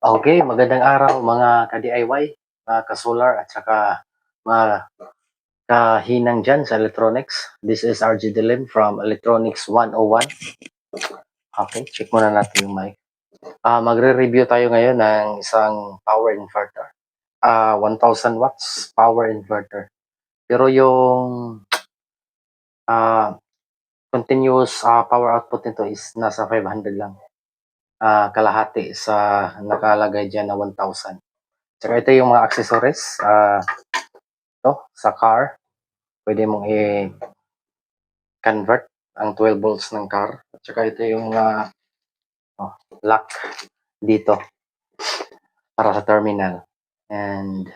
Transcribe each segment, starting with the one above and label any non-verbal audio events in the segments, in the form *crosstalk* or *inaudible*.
Okay, magandang araw mga ka-DIY, mga ka-solar at saka mga kahinang dyan sa electronics. This is RG Dilim from Electronics 101. Okay, check muna natin yung mic. Ah, magre-review tayo ngayon ng isang power inverter. Ah, 1000 watts power inverter. Pero yung ah continuous ah, power output nito is nasa 500 lang. Ah, kalahati sa nakalagay diyan na 1000. Tsaka ito yung mga accessories ah to sa car. Pwede mong i-convert ang 12 volts ng car. At saka ito yung ah, oh, lock dito para sa terminal. And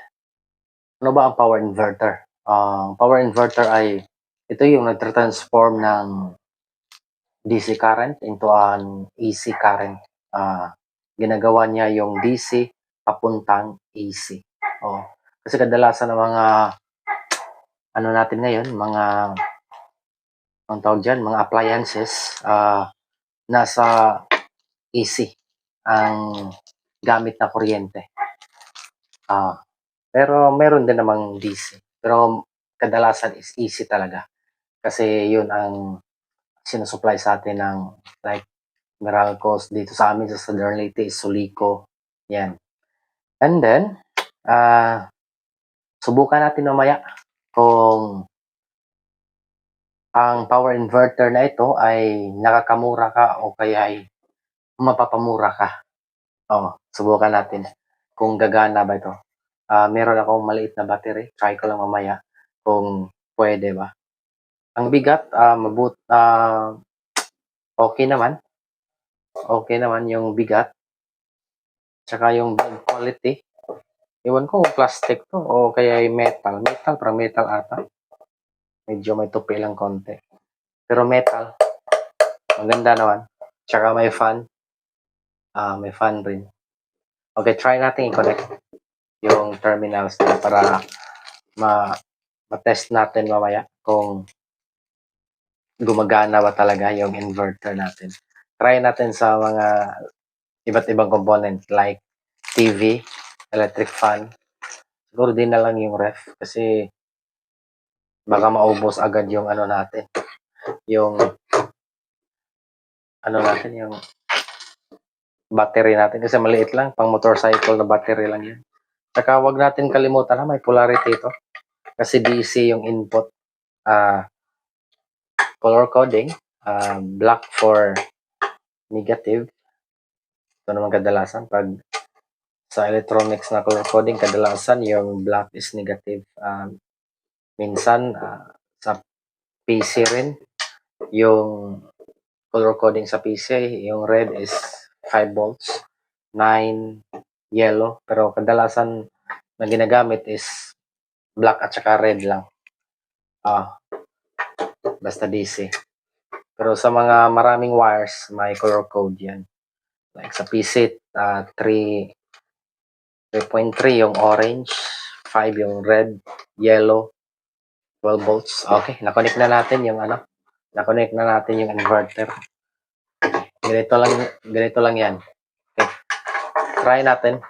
ano ba ang power inverter? Ang power inverter ay ito yung nagtra-transform ng DC current into an AC current. Ah, ginagawa niya yung DC papuntang AC. Oh, kasi kadalasan ng mga ano natin ngayon, mga ang tawag dyan, mga appliances, ah, nasa AC ang gamit na kuryente. Ah, pero meron din namang DC. Pero kadalasan is AC talaga. Kasi yun ang sinusupply sa atin ng like Meralcos dito sa amin sa Southern Leyte is Sulico. Yan. And then, ah, subukan natin mamaya kung ang power inverter na ito ay nakakamura ka o kaya ay mapapamura ka. Oh, subukan natin kung gagana ba ito. Ah, meron akong maliit na battery. Try ko lang mamaya kung pwede ba. Ang bigat, ah, mabut, ah, okay naman. Okay naman yung bigat. Tsaka yung build quality. Iwan ko plastic to o kaya ay metal. Metal, parang metal ata. Medyo may tupi lang konti. Pero metal. Maganda naman. Tsaka may fan. Ah, may fan rin. Okay, try natin i-connect yung terminals na para ma ma-test natin mamaya kung gumagana ba talaga yung inverter natin. Try natin sa mga iba't ibang component like TV, electric fan. Siguro din na lang yung ref kasi baka maubos agad yung ano natin. Yung ano natin yung battery natin kasi maliit lang pang motorcycle na battery lang yan. Saka wag natin kalimutan na may polarity ito. Kasi DC yung input. Ah color coding, ah, black for negative. Ito naman kadalasan pag sa electronics na color coding, kadalasan yung black is negative. Ah, minsan ah, sa PC rin, yung color coding sa PC, yung red is 5 volts, 9 yellow, pero kadalasan na ginagamit is black at saka red lang. Ah, basta DC. Pero sa mga maraming wires, may color code yan. Like sa PC, ah 3 3.3 yung orange, 5 yung red, yellow, 12 volts. Okay, nakonect na natin yung ano, nakonect na natin yung inverter. Ganito lang, ganito lang yan. Okay. Try natin.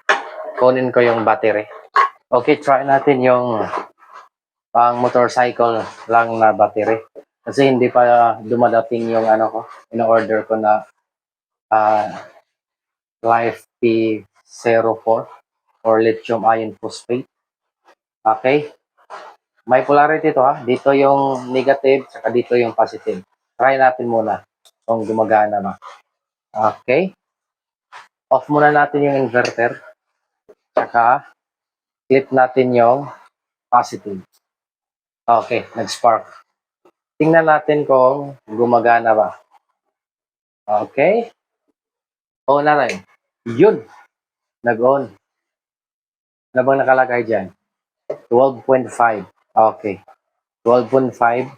Kunin ko yung battery. Okay, try natin yung pang motorcycle lang na battery. Kasi hindi pa dumadating yung ano ko, in-order ko na ah Life P04 or lithium ion phosphate. Okay? May polarity to ha. Dito yung negative, saka dito yung positive. Try natin muna kung gumagana ba. Okay? Off muna natin yung inverter. Saka clip natin yung positive. Okay, nag-spark. Tingnan natin kung gumagana ba. Okay? On na rin. Yun. Nag-on. Ano bang nakalagay dyan? 12.5. Okay. 12.5.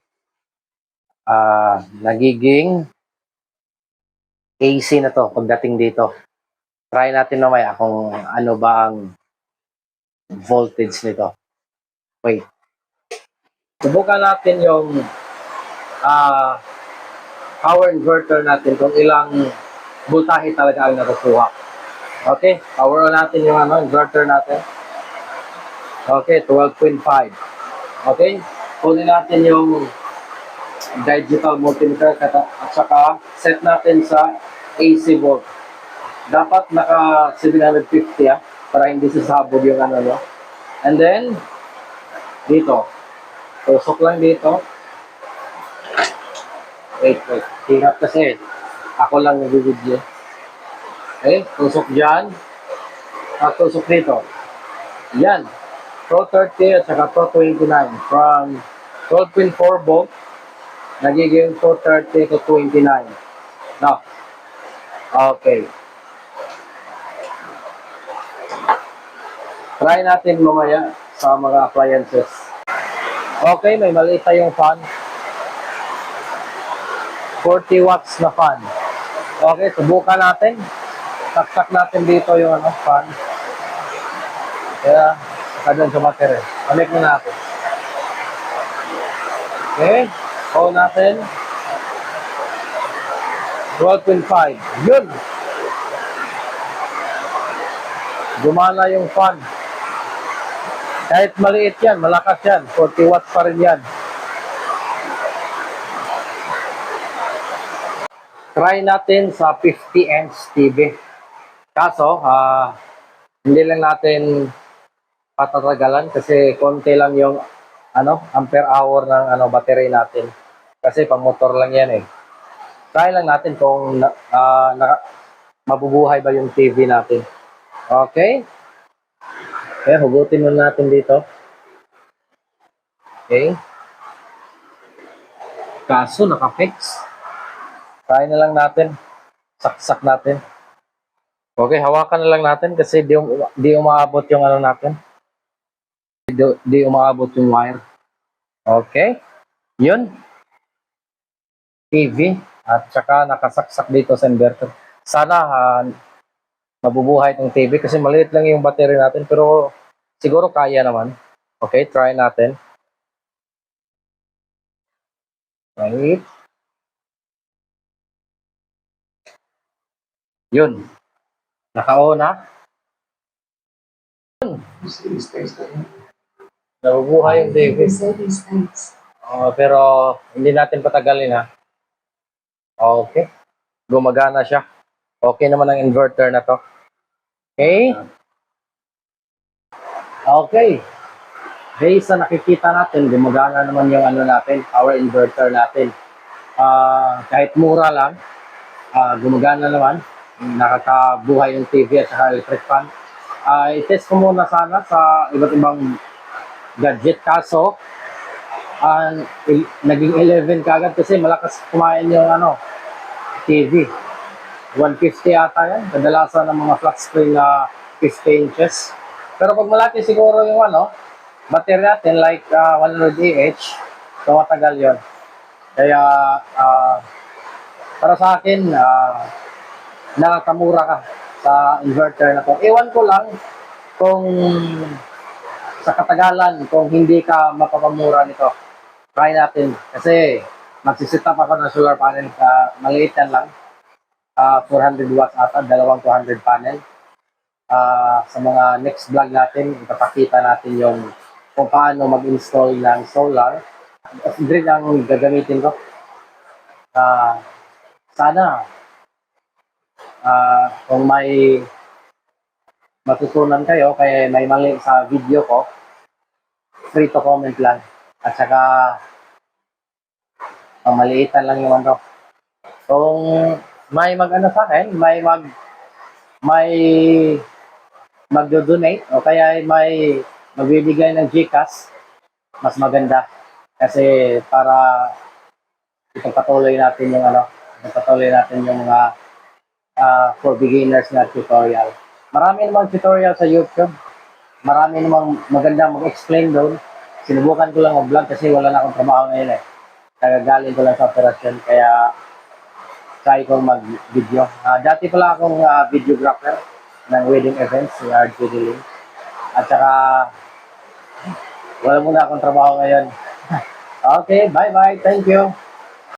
Ah, nagiging AC na to pagdating dito. Try natin mamaya kung ano ba ang voltage nito. Wait. Subukan natin yung ah power inverter natin kung ilang voltahe talaga ang nakukuha. Okay, power on natin yung ano, inverter natin. Okay, 12.5. Okay, kunin natin yung digital multimeter at saka set natin sa AC volt. Dapat naka 750 ah, para hindi sasabog yung ano no. And then, dito. Tusok lang dito. Wait, wait. Hirap kasi. Ako lang nag-video. Okay, tusok dyan. At tusok dito. Yan. Pro 30 at saka Pro 29. From 12.4 volt, nagiging Pro 30 to 29. Now, okay. Try natin mamaya sa mga appliances. Okay, may maliit tayong fan. 40 watts na fan. Okay, subukan natin. Saksak natin dito yung ano, fan. Kaya, saka dyan sa battery. Connect na natin. Okay, on natin. 12.5. Yun! Gumana yung fan. Kahit maliit yan, malakas yan. 40 watts pa rin yan. Try natin sa 50 inch TV. Kaso, ah, hindi lang natin patatagalan kasi konti lang yung ano, ampere hour ng ano battery natin. Kasi pang motor lang yan eh. Try lang natin kung ah, naka- mabubuhay ba yung TV natin. Okay? Okay, hugutin muna natin dito. Okay. Kaso, naka-fix. Try na lang natin. Saksak natin. Okay, hawakan na lang natin kasi di, um- di umaabot yung ano natin. Di, di umaabot yung wire. Okay. Yun. TV. At saka nakasaksak dito sa inverter. Sana ah, mabubuhay itong TV kasi maliit lang yung battery natin pero siguro kaya naman. Okay, try natin. Right. Yun. Naka-on na. Nabubuhay yung TV. Oh, pero hindi natin patagalin ha. Okay. Gumagana siya. Okay naman ang inverter na to. Okay. Okay. Based sa nakikita natin, gumagana naman yung ano natin, power inverter natin. Ah, kahit mura lang, ah, gumagana naman. Nakakabuhay yung TV at saka electric fan. Ah, i-test ko muna sana sa iba't ibang gadget. Kaso ah, il- naging 11 kagad kasi malakas kumain yung ano TV 150 yata yan. Kadalasan ng mga flat screen na 50 inches. Pero pag malaki siguro yung ano battery natin like ah, 100 AH so matagal yon kaya ah, para sa akin ah, nakakamura ka sa inverter na to ewan ko lang kung sa katagalan kung hindi ka mapapamura nito. Try natin. Kasi magsisit up ako ng solar panel sa maliit yan lang. Ah, 400 watts ata, dalawang 200 panel. Ah, sa mga next vlog natin, ipapakita natin yung kung paano mag-install ng solar. Grid ang gagamitin ko. Ah, sana ah, kung may matutunan kayo kaya may mali sa video ko, free to comment lang. At saka, ang maliitan lang yung ano. Kung may mag-ano sa akin, may mag, may magdo-donate o kaya may magbibigay ng GCash, mas maganda. Kasi para ipagpatuloy natin yung ano, ipagpatuloy natin yung mga ah, for beginners na tutorial. Marami namang tutorial sa YouTube. Marami namang maganda mag-explain doon. Sinubukan ko lang mag-vlog kasi wala na akong trabaho ngayon eh. Nagagaling ko lang sa operasyon kaya try kong mag-video. Ah, dati pala akong ah, videographer ng wedding events, si RJ Dilim. At saka wala muna akong trabaho ngayon. *laughs* okay, bye-bye. Thank you.